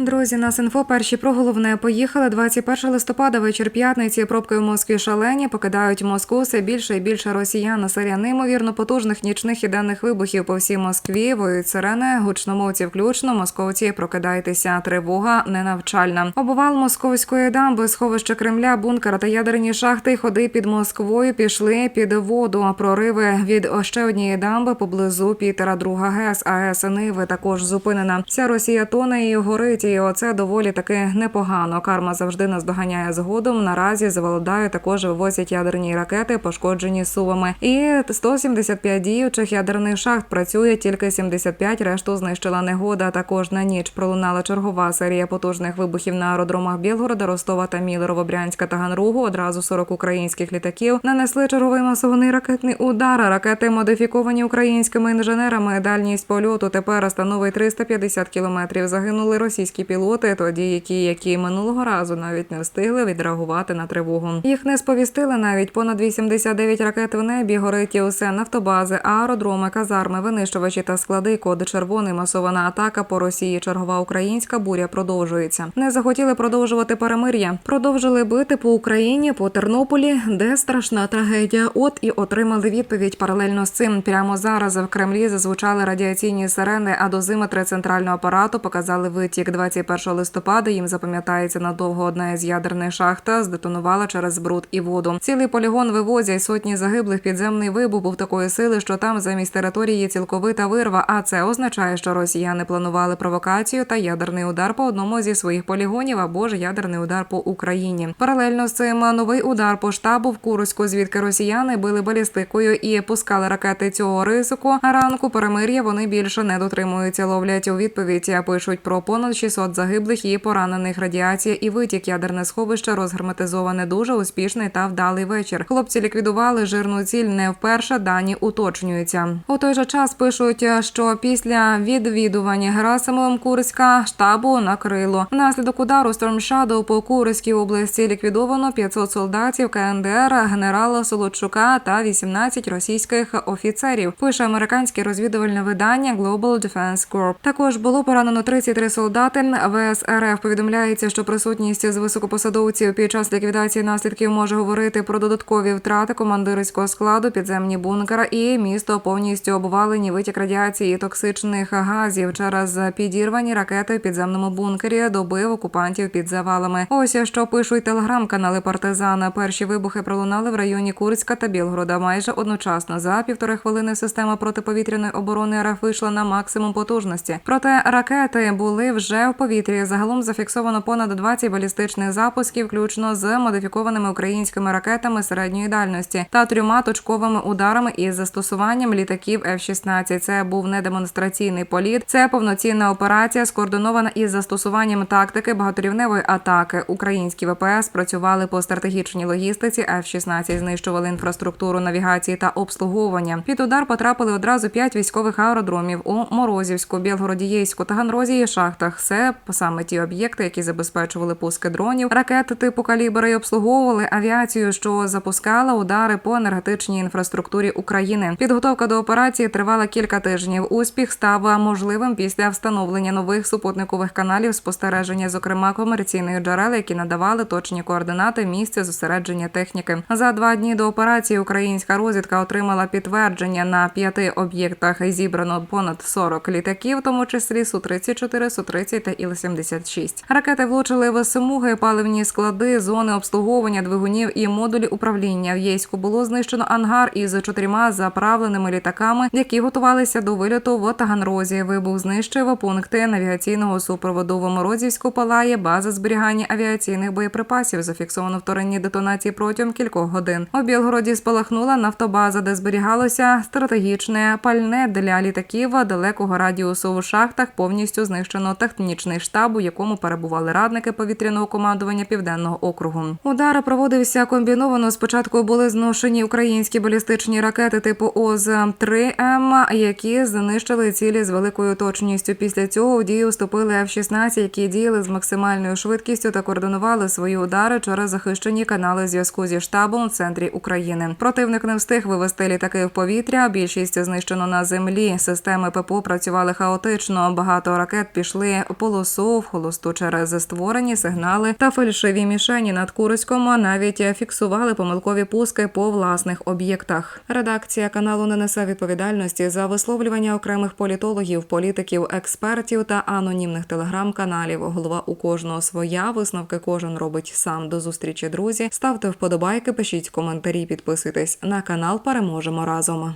Друзі, на інфо перші про головне поїхали 21 листопада, вечір п'ятниці. Пробки в Москві шалені покидають Москву все більше і більше росіян. Серія неймовірно потужних нічних і денних вибухів по всій Москві. Воюють сирени, гучномовці включно. Московці прокидайтеся. Тривога ненавчальна. Обвал московської дамби, сховище Кремля, бункера та ядерні шахти. Ходи під Москвою пішли під воду. Прориви від ще однієї дамби поблизу Пітера. Друга ГЕС АЕС Ниви також зупинена. Вся Росія тоне і горить. І оце доволі таки непогано. Карма завжди нас доганяє згодом. Наразі заволодаю також вивозять ядерні ракети, пошкоджені сувами. І 175 діючих ядерних шахт працює тільки 75, Решту знищила негода. Також на ніч пролунала чергова серія потужних вибухів на аеродромах Білгорода, Ростова та Мілерово, Брянська та Ганругу. Одразу 40 українських літаків нанесли черговий масований ракетний удар. Ракети модифіковані українськими інженерами. Дальність польоту тепер становить 350 кілометрів. Загинули російські пілоти, тоді які, які минулого разу навіть не встигли відреагувати на тривогу. Їх не сповістили навіть понад 89 ракет в небі. Горить і усе нафтобази, аеродроми, казарми, винищувачі та склади. Код червоний масована атака по Росії. Чергова українська буря продовжується. Не захотіли продовжувати перемир'я. Продовжили бити по Україні, по Тернополі, де страшна трагедія. От і отримали відповідь паралельно з цим. Прямо зараз в Кремлі зазвучали радіаційні сирени, а дозиметри центрального апарату показали витік 21 листопада. Їм запам'ятається надовго одна із ядерних шахт здетонувала через бруд і воду. Цілий полігон вивозять сотні загиблих. Підземний вибух був такої сили, що там замість території цілковита вирва. А це означає, що росіяни планували провокацію та ядерний удар по одному зі своїх полігонів або ж ядерний удар по Україні. Паралельно з цим новий удар по штабу в Курську, звідки росіяни били балістикою і пускали ракети цього ризику. А ранку перемир'я вони більше не дотримуються. Ловлять у відповідь. Пишуть про понад 600 загиблих і поранених радіація і витік ядерне сховище розгерметизоване дуже успішний та вдалий вечір. Хлопці ліквідували жирну ціль не вперше. Дані уточнюються. У той же час пишуть, що після відвідування Герасимовим Курська штабу накрило. Внаслідок удару Storm Shadow по Курській області ліквідовано 500 солдатів КНДР, генерала Солодчука та 18 російських офіцерів. Пише американське розвідувальне видання Global Defense Corp. Також було поранено 33 солдати. ВС РФ повідомляється, що присутність з високопосадовців під час ліквідації наслідків може говорити про додаткові втрати командирського складу, підземні бункера і місто повністю обвалені витік радіації і токсичних газів через підірвані ракети в підземному бункері. Добив окупантів під завалами. Ось що пишуть телеграм-канали Партизана. Перші вибухи пролунали в районі Курська та Білгорода. Майже одночасно за півтори хвилини система протиповітряної оборони РФ вийшла на максимум потужності. Проте ракети були вже в повітрі. Загалом зафіксовано понад 20 балістичних запусків, включно з модифікованими українськими ракетами середньої дальності та трьома точковими ударами із застосуванням літаків F-16. Це був не демонстраційний політ. Це повноцінна операція, скоординована із застосуванням тактики багаторівневої атаки. Українські ВПС працювали по стратегічній логістиці. F-16 знищували інфраструктуру навігації та обслуговування. Під удар потрапили одразу п'ять військових аеродромів у Морозівську, Білгородієйську та Ганрозії шахтах. Це саме ті об'єкти, які забезпечували пуски дронів, ракети типу калібра і обслуговували авіацію, що запускала удари по енергетичній інфраструктурі України. Підготовка до операції тривала кілька тижнів. Успіх став можливим після встановлення нових супутникових каналів спостереження, зокрема комерційних джерел, які надавали точні координати місця зосередження техніки. За два дні до операції українська розвідка отримала підтвердження на п'яти об'єктах. Зібрано понад 40 літаків, в тому числі су 34 су 30 та іл 76 Ракети влучили в смуги, паливні склади, зони обслуговування двигунів і модулі управління. В Єйську було знищено ангар із чотирма заправленими літаками, які готувалися до вильоту в Таганрозі. Вибух знищив пункти навігаційного супроводу в Морозівську палає база зберігання авіаційних боєприпасів. Зафіксовано вторинні детонації протягом кількох годин. У Білгороді спалахнула нафтобаза, де зберігалося стратегічне пальне для літаків далекого радіусу в шахтах. Повністю знищено технічний штаб, у якому перебували радники повітряного командування південного округу. Удар проводився комбіновано. Спочатку були зношені українські балістичні ракети типу оз 3 м які знищили цілі з великою точністю. Після цього у дію вступили F-16, які діяли з максимальною швидкістю та координували свої удари через захищені канали зв'язку зі штабом в центрі України. Противник не встиг вивести літаки в повітря. Більшість знищено на землі. Системи ППО працювали хаотично. Багато ракет пішли по голосу в холосту через створені сигнали та фальшиві мішені над Курськом, навіть фіксували помилкові пуски по власних об'єктах. Редакція каналу не несе відповідальності за висловлювання окремих політологів, політиків, експертів та анонімних телеграм-каналів. Голова у кожного своя. Висновки кожен робить сам. До зустрічі, друзі. Ставте вподобайки, пишіть коментарі, підписуйтесь на канал. Переможемо разом.